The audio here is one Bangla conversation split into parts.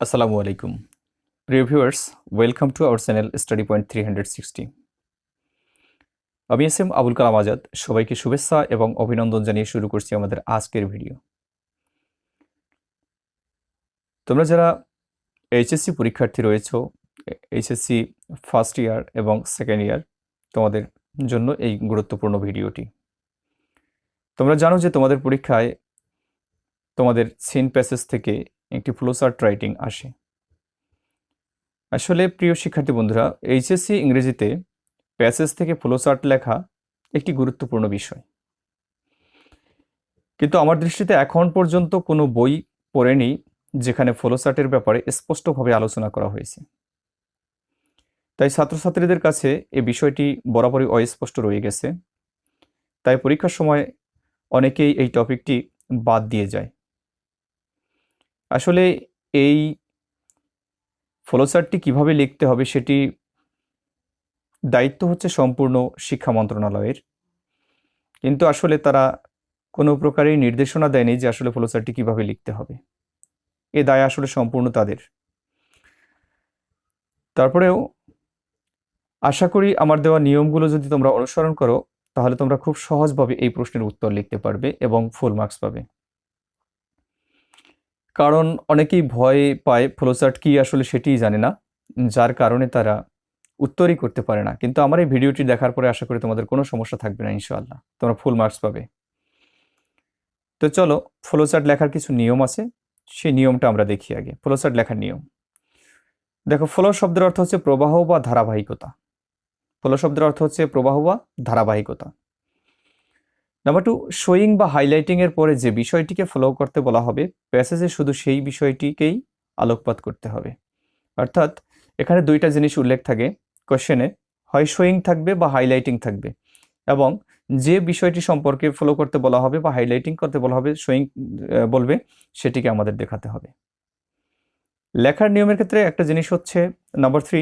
আসসালামু আলাইকুম। প্রিয় viewers welcome to our channel study point three hundred sixty আমি এস এম আবুল কালাম আজাদ। সবাইকে শুভেচ্ছা এবং অভিনন্দন জানিয়ে শুরু করছি আমাদের আজকের ভিডিও তোমরা যারা এইচএসসি পরীক্ষার্থী রয়েছো এইচএসসি ফার্স্ট ইয়ার এবং সেকেন্ড ইয়ার তোমাদের জন্য এই গুরুত্বপূর্ণ ভিডিওটি তোমরা জানো যে তোমাদের পরীক্ষায় তোমাদের সিন প্যাসেজ থেকে একটি ফ্লোচার্ট রাইটিং আসে। আসলে প্রিয় শিক্ষার্থী বন্ধুরা, এইচএসসি ইংরেজিতে প্যাসেজ থেকে ফ্লোচার্ট লেখা একটি গুরুত্বপূর্ণ বিষয়। কিন্তু আমার দৃষ্টিতে এখন পর্যন্ত কোনো বই পড়েনি যেখানে ফ্লোচার্টের ব্যাপারে স্পষ্টভাবে আলোচনা করা হয়েছে। তাই ছাত্রছাত্রীদের কাছে এ বিষয়টি বরাবরই অস্পষ্ট রয়ে গেছে। তাই পরীক্ষার সময় অনেকেই এই টপিকটি বাদ দিয়ে যায়। আসলে এই ফলোসারটি কীভাবে লিখতে হবে সেটি দায়িত্ব হচ্ছে সম্পূর্ণ শিক্ষা মন্ত্রণালয়ের। কিন্তু আসলে তারা কোনো প্রকারেই নির্দেশনা দেয়নি যে আসলে ফ্লোচার্টটি কীভাবে লিখতে হবে। এ দায় আসলে সম্পূর্ণ তাদের। তারপরেও আশা করি আমার দেওয়া নিয়মগুলো যদি তোমরা অনুসরণ করো, তাহলে তোমরা খুব সহজভাবে এই প্রশ্নের উত্তর লিখতে পারবে এবং ফুল মার্কস পাবে। কারণ অনেকেই ভয় পায় ফ্লোচার্ট কি আসলে সেটিই জানে না, যার কারণে তারা উত্তরই করতে পারে না। কিন্তু আমার এই ভিডিওটি দেখার পরে আশা করি তোমাদের কোনো সমস্যা থাকবে না, ইনশাআল্লাহ। তোমরা ফুল মার্কস পাবে। তো চলো, ফ্লোচার্ট লেখার কিছু নিয়ম আছে, সেই নিয়মটা আমরা দেখি আগে। ফ্লোচার্ট লেখার নিয়ম। দেখো, ফ্লো শব্দের অর্থ হচ্ছে প্রবাহ বা ধারাবাহিকতা। ফ্লো শব্দের অর্থ হচ্ছে প্রবাহ বা ধারাবাহিকতা। নাম্বার টু শোয়িং বা হাইলাইটিং এর পরে যে বিষয়টিকে ফলো করতে বলা হবে প্যাসেজে শুধু সেই বিষয়টিকেই আলোকপাত করতে হবে। অর্থাৎ, এখানে দুইটা জিনিস উল্লেখ থাকে। কোশ্চেনে হয় শোয়িং থাকবে বা হাইলাইটিং থাকবে। এবং যে বিষয়টি সম্পর্কে ফলো করতে বলা হবে বা হাইলাইটিং করতে বলা হবে শোয়িং বলবে, সেটিকে আমাদের দেখাতে হবে। লেখার নিয়মের ক্ষেত্রে একটা জিনিস হচ্ছে number three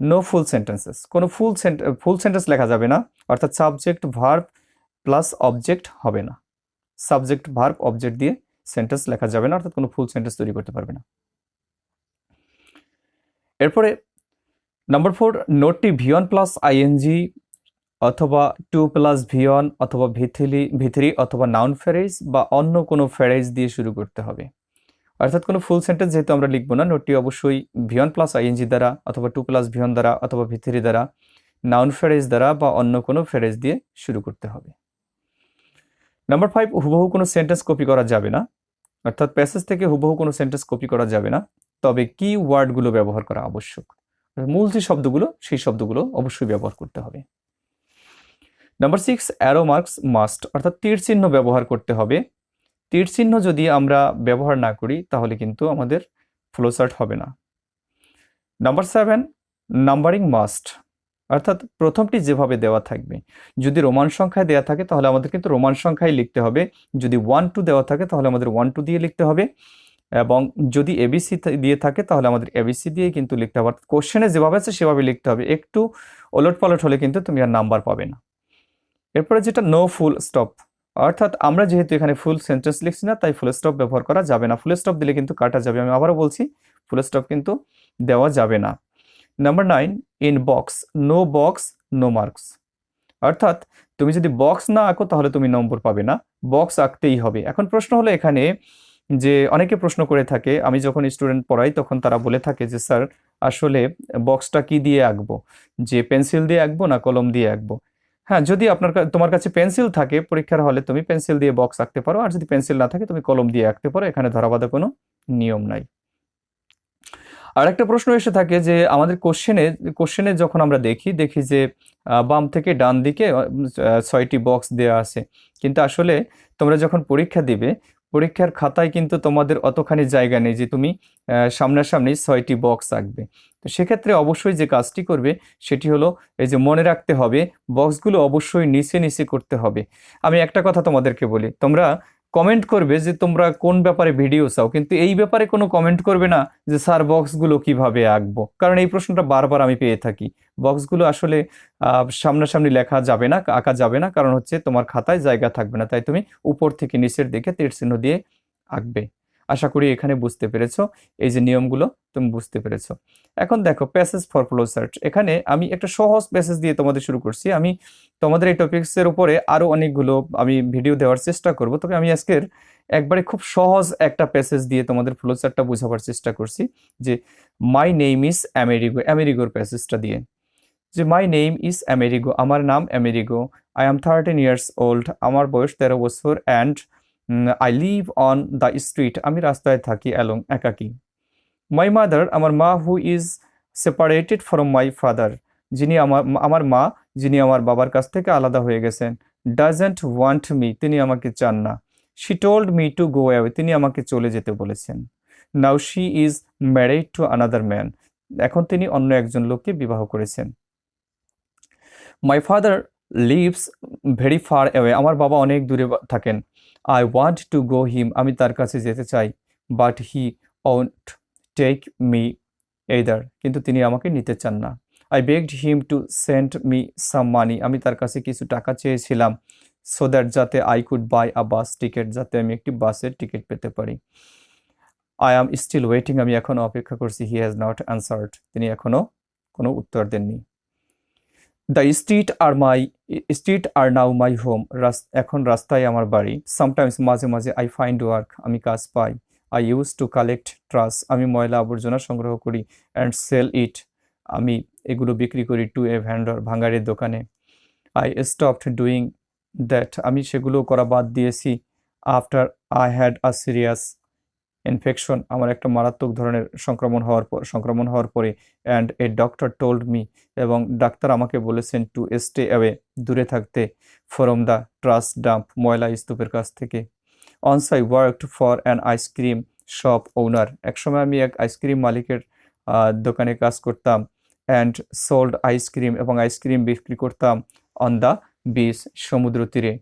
no full sentences কোনো ফুল ফুল সেন্টেন্স লেখা যাবে না। অর্থাৎ সাবজেক্ট ভার্ব প্লাস অবজেক্ট হবে না। সাবজেক্ট ভার্ব অবজেক্ট দিয়ে সেন্টেন্স লেখা যাবে না, অর্থাৎ কোনো ফুল সেন্টেন্স তৈরি করতে পারবে না। এরপরে নাম্বার ফোর নোটটি ভিওন প্লাস আইএনজি অথবা টু প্লাস ভিওন অথবা ভিথিলি ভিথরি অথবা নাউন ফ্যারেজ বা অন্য কোনো ফ্যারেজ দিয়ে শুরু করতে হবে। অর্থাৎ কোনো ফুল সেন্টেন্স যেহেতু আমরা লিখব না নোটটি অবশ্যই ভিওন প্লাস আইএনজি দ্বারা অথবা টু প্লাস ভিওন দ্বারা অথবা ভিথরি দ্বারা নাউন ফ্যারেজ দ্বারা বা অন্য কোনো ফ্যারেজ দিয়ে শুরু করতে হবে। নাম্বার ফাইভ হুবহু কোনো সেন্টেন্স কপি করা যাবে না। অর্থাৎ প্যাসেজ থেকে হুবহু কোনো সেন্টেন্স কপি করা যাবে না। তবে কি ওয়ার্ডগুলো ব্যবহার করা আবশ্যক। মূল যে শব্দগুলো, সেই শব্দগুলো অবশ্যই ব্যবহার করতে হবে। Number six arrow marks must অর্থাৎ তীর চিহ্ন ব্যবহার করতে হবে। তীর চিহ্ন যদি আমরা ব্যবহার না করি, তাহলে কিন্তু আমাদের ফ্লোচার্ট হবে না। নাম্বার সেভেন নাম্বারিং মাস্ট অর্থাৎ প্রথমটি যেভাবে দেওয়া থাকবে। যদি রোমান সংখ্যায় দেওয়া থাকে, তাহলে আমাদের কিন্তু রোমান সংখ্যায় লিখতে হবে। যদি ওয়ান টু দেওয়া থাকে, তাহলে আমাদের ওয়ান টু দিয়ে লিখতে হবে। এবং যদি এবিসি দিয়ে থাকে, তাহলে আমাদের এবিসি দিয়ে কিন্তু লিখতে হবে। অর্থাৎ কোশ্চেনে যেভাবে আছে, সেভাবে লিখতে হবে। একটু ওলট পালট হলে কিন্তু তুমি আর নাম্বার পাবে না। এরপরে যেটা নো ফুল স্টপ অর্থাৎ আমরা যেহেতু এখানে ফুল সেন্টেন্স লিখছি না, তাই ফুল স্টপ ব্যবহার করা যাবে না। ফুল স্টপ দিলে কিন্তু কাটা যাবে। আমি আবারও বলছি ফুল স্টপ কিন্তু দেওয়া যাবে না। Number nine in box no box no marks অর্থাৎ তুমি যদি বক্স না আঁকো, তাহলে তুমি নম্বর পাবে না। বক্স আঁকতেই হবে। এখন প্রশ্ন হলো এখানে যে, অনেকে প্রশ্ন করে থাকে, আমি যখন স্টুডেন্ট পড়াই, তখন তারা বলে থাকে যে, স্যার, আসলে বক্সটা কি দিয়ে আঁকবো? যে, পেন্সিল দিয়ে আঁকবো না কলম দিয়ে আঁকবো? হ্যাঁ যদি আপনার তোমার কাছে পেন্সিল থাকে, পরীক্ষার হলে তুমি পেন্সিল দিয়ে বক্স আঁকতে পারো। আর যদি পেন্সিল না থাকে, তুমি কলম দিয়ে আঁকতে পারো। এখানে ধরাবাধা কোনো নিয়ম নাই। আর একটা প্রশ্ন এসে থাকে যে আমাদের কোশ্চেনে কোশ্চেনে যখন আমরা দেখি দেখি যে বাম থেকে ডান দিকে ছয়টি বক্স দেওয়া আছে। কিন্তু আসলে তোমরা যখন পরীক্ষা দিবে, পরীক্ষার খাতায় কিন্তু তোমাদের অতখানি জায়গা নেই যে তুমি সামনাসামনি ছয়টি বক্স আঁকবে। তো সেক্ষেত্রে অবশ্যই যে কাজটি করবে, সেটি হলো এই যে মনে রাখতে হবে বক্সগুলো অবশ্যই নিচে নিচে করতে হবে। আমি একটা কথা তোমাদেরকে বলি, তোমরা কমেন্ট করবে যে তোমরা কোন ব্যাপারে ভিডিও চাও, কিন্তু এই ব্যাপারে কোনো কমেন্ট করবে না যে, স্যার বক্সগুলো কীভাবে আঁকবো? কারণ এই প্রশ্নটা বারবার আমি পেয়ে থাকি। বক্সগুলো আসলে সামনাসামনি লেখা যাবে না, আঁকা যাবে না, কারণ হচ্ছে তোমার খাতায় জায়গা থাকবে না, তাই তুমি উপর থেকে নিচের দিকে তীর চিহ্ন দিয়ে আঁকবে। আশা করি এখানে বুঝতে পেরেছ। এই যে নিয়মগুলো তুমি বুঝতে পেরেছ। এখন দেখো প্যাসেজ ফর ফ্লো সার্চ এখানে আমি একটা সহজ প্যাসেজ দিয়ে তোমাদের শুরু করছি। আমি তোমাদের এই টপিক্সের উপরে আরও অনেকগুলো আমি ভিডিও দেওয়ার চেষ্টা করব। তবে আমি আজকের একবারে খুব সহজ একটা প্যাসেজ দিয়ে তোমাদের ফ্লো চার্টটা বোঝাবার চেষ্টা করছি যে মাই নেম ইজ আমেরিগো আমেরিগোর প্যাসেজটা দিয়ে। যে মাই নেম ইজ আমেরিগো আমার নাম Amerigo I am thirteen years old আমার বয়স তেরো বছর and I live on the street আমি রাস্তায় থাকি অ্যালং একাকি। মাই মাদার আমার মা who is separated from my father যিনি আমার আমার মা, যিনি আমার বাবার কাছ থেকে আলাদা হয়ে গেছেন ডাজেন্ট ওয়ান্ট মি তিনি আমাকে চান না। She told me to go away তিনি আমাকে চলে যেতে বলেছেন। Now she is married to another man এখন তিনি অন্য একজন লোককে বিবাহ করেছেন। My father lives very far away আমার বাবা অনেক দূরে থাকেন। I want to go him আমি তার কাছে যেতে চাই। But he won't take me either কিন্তু তিনি আমাকে নিতে চান না। I begged him to send me some money আমি তার কাছে কিছু টাকা চেয়েছিলাম সো দ্যাট যাতে I could buy a bus ticket যাতে আমি একটি বাসের টিকিট পেতে পারি। আই অ্যাম স্টিল ওয়েটিং আমি এখনও অপেক্ষা করছি। হি হ্যাজ নট অ্যান্সার্ড তিনি এখনও কোনো উত্তর দেননি। The street are my street are now my home এখন রাস্তায় আমার বাড়ি। সামটাইমস মাঝে মাঝে আই ফাইন্ড ওয়ার্ক আমি কাজ পাই। I use to collect trash আমি ময়লা আবর্জনা সংগ্রহ করি অ্যান্ড সেল ইট আমি এগুলো বিক্রি করি টু এ ভ্যান্ডর ভাঙ্গারের দোকানে। আই স্টপড ডুইং দ্যাট আমি সেগুলো করা বাদ দিয়েছি। After I had a serious infection আমার একটা মারাত্মক ধরনের সংক্রমণ হওয়ার পর, সংক্রমণ হওয়ার পরে and a doctor told me এবং ডাক্তার আমাকে বলেছেন টু স্টে অ্যাওয়ে দূরে থাকতে ফ্রম দ্য ট্রাস ডাম্প ময়লা স্তূপের কাছ থেকে। Once I worked for an ice cream shop owner একসময় আমি এক আইসক্রিম মালিকের দোকানে কাজ করতাম অ্যান্ড সোল্ড আইসক্রিম এবং আইসক্রিম বিক্রি করতাম অন দ্য বিচ সমুদ্র তীরে,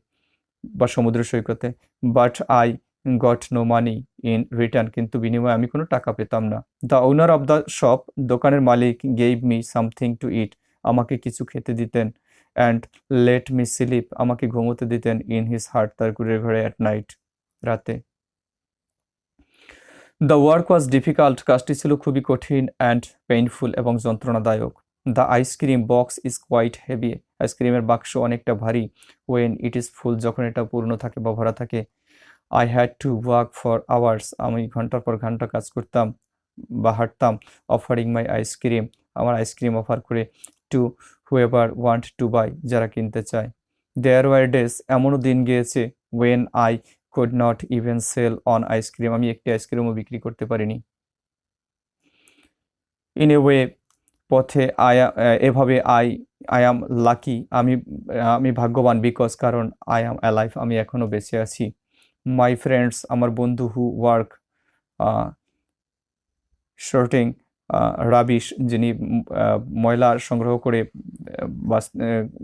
বা সমুদ্র সৈকতে। But I got no money in return কিন্তু বিনিময়ে আমি কোনো টাকা পেতাম না। The owner of the shop দোকানের মালিক gave me something to eat আমাকে কিছু খেতে দিতেন অ্যান্ড লেট মি স্লিপ আমাকে ঘুমোতে দিতেন ইন হিজ হার্ট তার কুড়ের ঘরে অ্যাট নাইট রাতে। দ্য ওয়ার্ক ওয়াজ ডিফিকাল্ট কাজটি ছিল খুবই কঠিন অ্যান্ড পেইনফুল এবং যন্ত্রণাদায়ক। The ice cream box is quite heavy আইসক্রিমের বাক্স অনেকটা ভারী। ওয়েন ইট ইজ ফুল যখন এটা পূর্ণ থাকে বা ভরা থাকে I had to work for hours আমি ঘণ্টার পর ঘণ্টা কাজ করতাম বা হাঁটতাম অফারিং মাই আইসক্রিম আমার আইসক্রিম অফার করে to whoever want to buy যারা কিনতে চায়। দেয়ার ওয়ার ডেস এমনও দিন গিয়েছে when I could not even sell one ice cream আমি একটি আইসক্রিমও বিক্রি করতে পারিনি। ইন এ ওয়ে পথে আই এভাবে আই আই অ্যাম লাকি আমি আমি ভাগ্যবান বিকজ কারণ আই অ্যাম অ্যালাইভ আমি এখনও বেঁচে আছি। মাই ফ্রেন্ডস আমার বন্ধু হু ওয়ার্ক শর্টিং রাবিশ যিনি ময়লা সংগ্রহ করে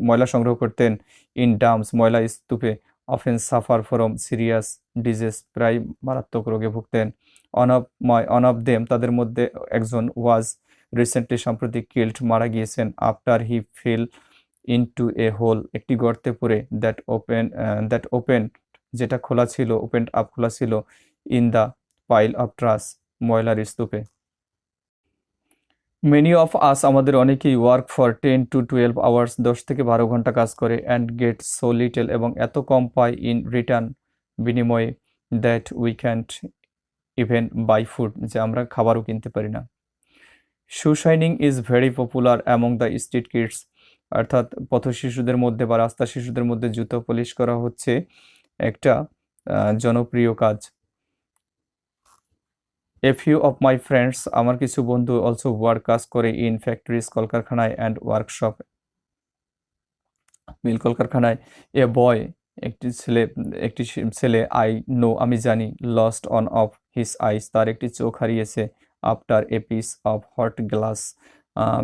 ময়লা সংগ্রহ করতেন ইন ডামস ময়লা স্তূপে often suffer from serious disease প্রায় মারাত্মক রোগে ভুগতেন one of my one of them তাদের মধ্যে একজন ওয়াজ রিসেন্টলি সম্প্রতি কিল্ড মারা গিয়েছেন after he fell into a hole একটি গর্তে পড়ে দ্যাট ওপেন দ্যাট ওপেন যেটা খোলা ছিল ওপেন আপ খোলা ছিল in the pile of trash ময়লার স্তূপে মেনি অফ আস আমাদের অনেকেই work for ten to twelve hours দশ থেকে বারো ঘণ্টা কাজ করে অ্যান্ড গেট সো লিটেল এবং এত কম পায় ইন রিটার্ন বিনিময়ে that we can't even buy food যে আমরা খাবারও কিনতে পারি না। Shoe shining is very popular among the street kids অর্থাৎ পথ শিশুদের মধ্যে বা রাস্তা শিশুদের মধ্যে জুতো পলিশ করা হচ্ছে। একটা জনপ্রিয় কাজ। A few of my friends আমার কিছু বন্ধু অলসো ওয়ার্ক কাজ করে ইন ফ্যাক্টরিজ কলকারখানায় অ্যান্ড ওয়ার্কশপ মিল কলকারখানায়। এ বয় একটি ছেলে একটি ছেলে আই নো আমি জানি lost one of his eyes তার একটি চোখ হারিয়েছে after a piece of hot glass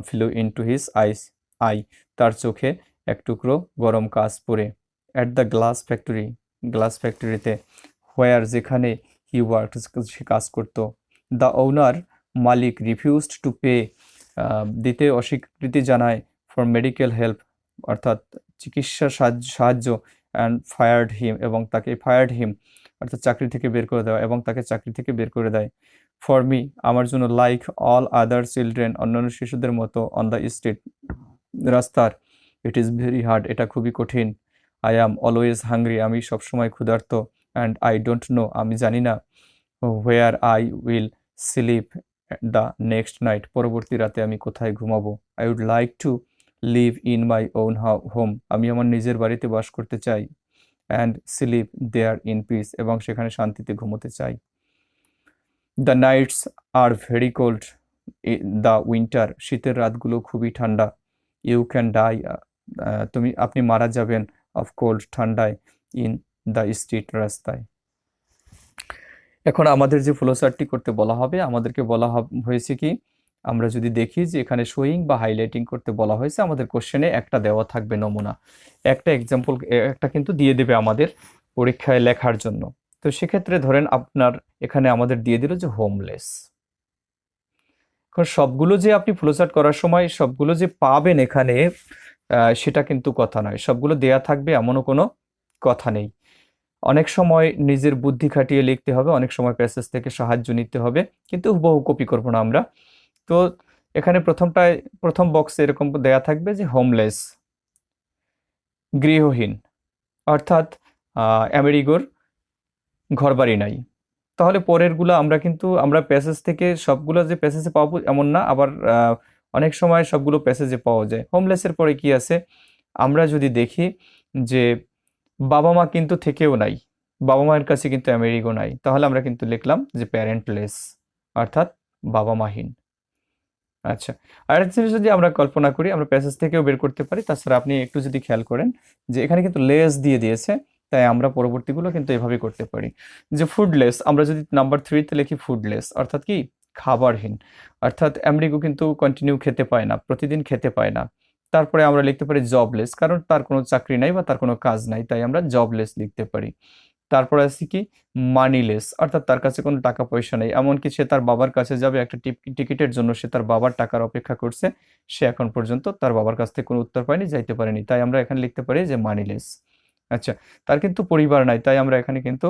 flew into his eyes I তার চোখে এক টুকরো গরম কাজ পড়ে। At the glass factory glass ফ্যাক্টরিতে হোয়ার যেখানে হি ওয়ার্ক সে কাজ করতো। দ্য ওনার মালিক রিফিউজড টু পে দিতে অস্বীকৃতি জানায় ফর মেডিকেল হেল্প অর্থাৎ চিকিৎসা সাহায্য সাহায্য অ্যান্ড ফায়ার্ড হিম এবং তাকে ফায়ার্ড হিম অর্থাৎ চাকরি থেকে বের করে দেওয়া, এবং তাকে চাকরি থেকে বের করে দেয়। ফর মি আমার জন্য লাইক অল আদার চিলড্রেন অন্যান্য শিশুদের মতো অন দ্য স্ট্রিট রাস্তার ইট ইজ ভেরি হার্ড এটা খুবই কঠিন। আই অ্যাম অলওয়েজ হাংরি আমি সবসময় ক্ষুধার্ত অ্যান্ড আই ডোন্ট নো আমি জানি না where I will sleep the next night পরবর্তী রাতে আমি কোথায় ঘুমাবো। I would like to live in my own home আমি আমার নিজের বাড়িতে বাস করতে চাই and sleep there in peace এবং সেখানে শান্তিতে ঘুমোতে চাই। The nights are very cold the winter শীতের রাতগুলো খুবই ঠান্ডা। ইউ ক্যান ডাই তুমি, আপনি মারা যাবেন অফ কোল্ড ঠান্ডায় ইন দ্য স্ট্রিট রাস্তায়। এখন আমাদের যে ফ্লোচার্টটি করতে বলা হবে, আমাদেরকে বলা হয়েছে কি, আমরা যদি দেখি যে এখানে শোয়িং বা হাইলাইটিং করতে বলা হয়েছে, আমাদের কোশ্চেনে একটা দেওয়া থাকবে নমুনা। একটা এক্সাম্পল একটা কিন্তু দিয়ে দেবে আমাদের পরীক্ষায় লেখার জন্য। তো সেক্ষেত্রে ধরেন আপনার এখানে আমাদের দিয়ে দিল যে হোমলেস এখন সবগুলো যে আপনি ফ্লোচার্ট করার সময় সবগুলো যে পাবেন এখানে সেটা কিন্তু কথা নয়। সবগুলো দেয়া থাকবে এমনও কোনো কথা নেই। অনেক সময় নিজের বুদ্ধি খাটিয়ে লিখতে হবে অনেক সময় প্যাসেজ থেকে সাহায্য নিতে হবে কিন্তু হুবহু কপি করব না আমরা। তো এখানে প্রথমটায় প্রথম বক্সে এরকম দেয়া থাকবে যে হোমলেস গৃহহীন অর্থাৎ আহ, আমেরিগোর ঘরবাড়ি নাই। তাহলে পরেরগুলো আমরা কিন্তু আমরা প্যাসেজ থেকে সবগুলো যে প্যাসেজে পাবো এমন না আবার অনেক সময় সবগুলো প্যাসেজে পাওয়া যায়। হোমলেসের পরে কি আছে? আমরা যদি দেখি যে বাবা মা কিন্তু থেকেও নাই। বাবা মায়ের কাছে কিন্তু আমেরিকো নাই। তাহলে আমরা কিন্তু লিখলাম যে প্যারেন্টলেস অর্থাৎ বাবা মাহীন আচ্ছা আরেকটা জিনিস যদি আমরা কল্পনা করি, আমরা প্যাসেজ থেকেও বের করতে পারি, তাছাড়া আপনি একটু যদি খেয়াল করেন যে এখানে কিন্তু লেস দিয়ে দিয়েছে, তাই আমরা পরবর্তীগুলো কিন্তু এভাবে করতে পারি। যে ফুডলেস আমরা যদি নাম্বার থ্রিতে লিখি ফুডলেস অর্থাৎ কি? খাবারহীন। অর্থাৎ আমেরিগো কিন্তু কন্টিনিউ খেতে পায় না, প্রতিদিন খেতে পায় না। তারপরে আমরা লিখতে পারি জবলেস কারণ তার কোনো চাকরি নাই বা তার কোনো কাজ নাই, তাই আমরা জবলেস লিখতে পারি। তারপরে আছে কি? মানিলেস অর্থাৎ তার কাছে কোনো টাকা পয়সা নেই। এমনকি সে তার বাবার কাছে যাবে, একটা টিকিটের জন্য সে তার বাবার টাকার অপেক্ষা করছে, সে এখন পর্যন্ত তার বাবার কাছ থেকে কোনো উত্তর পায়নি, যাইতে পারেনি। তাই আমরা এখানে লিখতে পারি যে মানিলেস আচ্ছা তার কিন্তু পরিবার নাই, তাই আমরা এখানে কিন্তু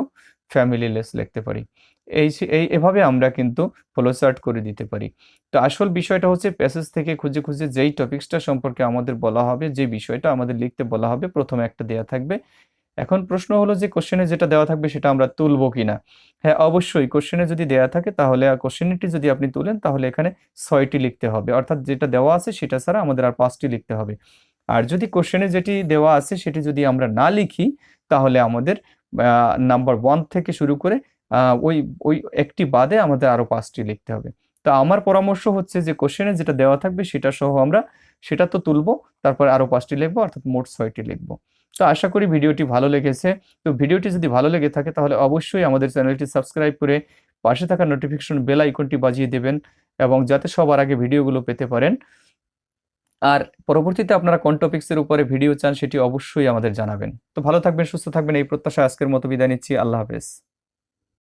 ফ্যামিলিলেস লিখতে পারি। এই এই, এভাবে আমরা কিন্তু ফ্লোচার্ট করে দিতে পারি। তো আসল বিষয়টা হচ্ছে প্যাসেজ থেকে খুঁজে খুঁজে যেই টপিকসটা সম্পর্কে আমাদের বলা হবে, যে বিষয়টা আমাদের লিখতে বলা হবে, প্রথমে একটা দেয়া থাকবে। এখন প্রশ্ন হলো যে কোশ্চেনে যেটা দেওয়া থাকবে সেটা আমরা তুলবো কিনা? হ্যাঁ অবশ্যই কোশ্চেনে যদি দেওয়া থাকে তাহলে কোশ্চেনটি যদি আপনি তুলেন তাহলে এখানে ছয়টি লিখতে হবে। অর্থাৎ যেটা দেওয়া আছে সেটা ছাড়া আমাদের আর পাঁচটি লিখতে হবে। আর যদি কোশ্চেনে যেটি দেওয়া আছে সেটি যদি আমরা না লিখি, তাহলে আমাদের নাম্বার ওয়ান থেকে শুরু করে ওই ওই একটি বাদে আমাদের আরও পাঁচটি লিখতে হবে। তো আমার পরামর্শ হচ্ছে যে কোশ্চেনে যেটা দেওয়া থাকবে সেটা সহ আমরা সেটা তো তুলবো, তারপর আরও পাঁচটি লিখব, অর্থাৎ মোট ছয়টি লিখব। তো আশা করি ভিডিওটি ভালো লেগেছে। তো ভিডিওটি যদি ভালো লেগে থাকে তাহলে অবশ্যই আমাদের চ্যানেলটি সাবস্ক্রাইব করে পাশে থাকা নোটিফিকেশন বেল আইকনটি বাজিয়ে দেবেন এবং যাতে সবার আগে ভিডিওগুলো পেতে পারেন। আর পরবর্তীতে আপনারা কোন টপিক্সের উপরে ভিডিও চান সেটি অবশ্যই আমাদের জানাবেন। তো ভালো থাকবেন, সুস্থ থাকবেন, এই প্রত্যাশা আজকের মতো বিদায় নিচ্ছি। আল্লাহ হাফেজ।